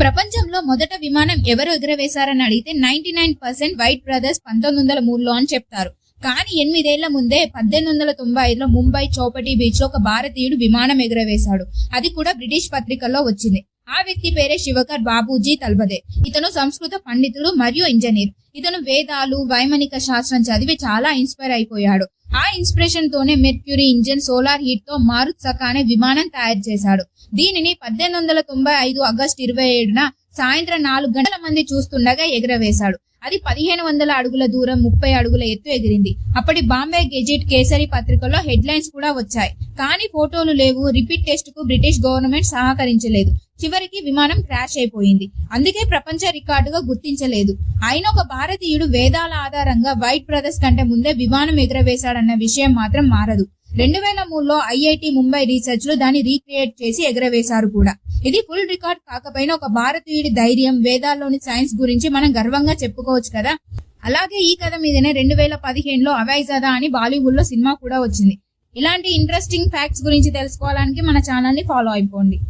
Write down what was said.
ప్రపంచంలో మొదట విమానం ఎవరు ఎగురవేశారని అడిగితే ninety nine percent Wright brothers పంతొమ్మిది వందల మూడులో అని చెప్తారు. కానీ ఎనిమిదేళ్ళ ముందే పద్దెనిమిది వందల తొంభై ఐదులో ముంబై చౌపటి బీచ్లో ఒక భారతీయుడు విమానం ఎగురవేశాడు. అది కూడా బ్రిటిష్ పత్రికల్లో వచ్చింది. ఆ వ్యక్తి పేరే శివకర్ బాబూజీ తల్బదే. ఇతను సంస్కృత పండితుడు మరియు ఇంజనీర్. ఇతను వేదాలు వైమానిక శాస్త్రం చదివి చాలా ఇన్స్పైర్ అయిపోయాడు. ఆ ఇన్స్పిరేషన్ తోనే మెర్క్యూరీ ఇంజిన్ సోలార్ హీట్తో మారుత్ సఖా అనే విమానం తయారు చేశాడు. దీనిని పద్దెనిమిది వందల తొంభై ఐదు ఆగస్టు ఇరవై ఏడున సాయంత్రం నాలుగు గంటల మంది చూస్తుండగా ఎగురవేశాడు. అది పదిహేను వందల అడుగుల దూరం ముప్పై అడుగుల ఎత్తు ఎగిరింది. అప్పటి బాంబే గెజిట్ కేసరి పత్రికలో హెడ్ లైన్స్ కూడా వచ్చాయి. కానీ ఫోటోలు లేవు. రిపీట్ టెస్ట్కు బ్రిటిష్ గవర్నమెంట్ సహకరించలేదు. చివరికి విమానం క్రాష్ అయిపోయింది. అందుకే ప్రపంచ రికార్డుగా గుర్తించలేదు. ఆయన ఒక భారతీయుడు వేదాల ఆధారంగా వైట్ బ్రదర్స్ కంటే ముందే విమానం ఎగురవేశాడన్న విషయం మాత్రం మారదు. రెండు వేల మూడులో ఐఐటి ముంబై రీసెర్చ్లో దాన్ని రీక్రియేట్ చేసి ఎగరవేశారు కూడా. ఇది ఫుల్ రికార్డ్ కాకపోయినా ఒక భారతీయుడి ధైర్యం వేదాల్లోని సైన్స్ గురించి మనం గర్వంగా చెప్పుకోవచ్చు కదా? అలాగే ఈ కథ మీదనే రెండు వేల పదిహేనులో అవైజాదా అని బాలీవుడ్లో సినిమా కూడా వచ్చింది. ఇలాంటి ఇంట్రెస్టింగ్ ఫ్యాక్ట్స్ గురించి తెలుసుకోవడానికి మన ఛానల్ని ఫాలో అయిపోండి.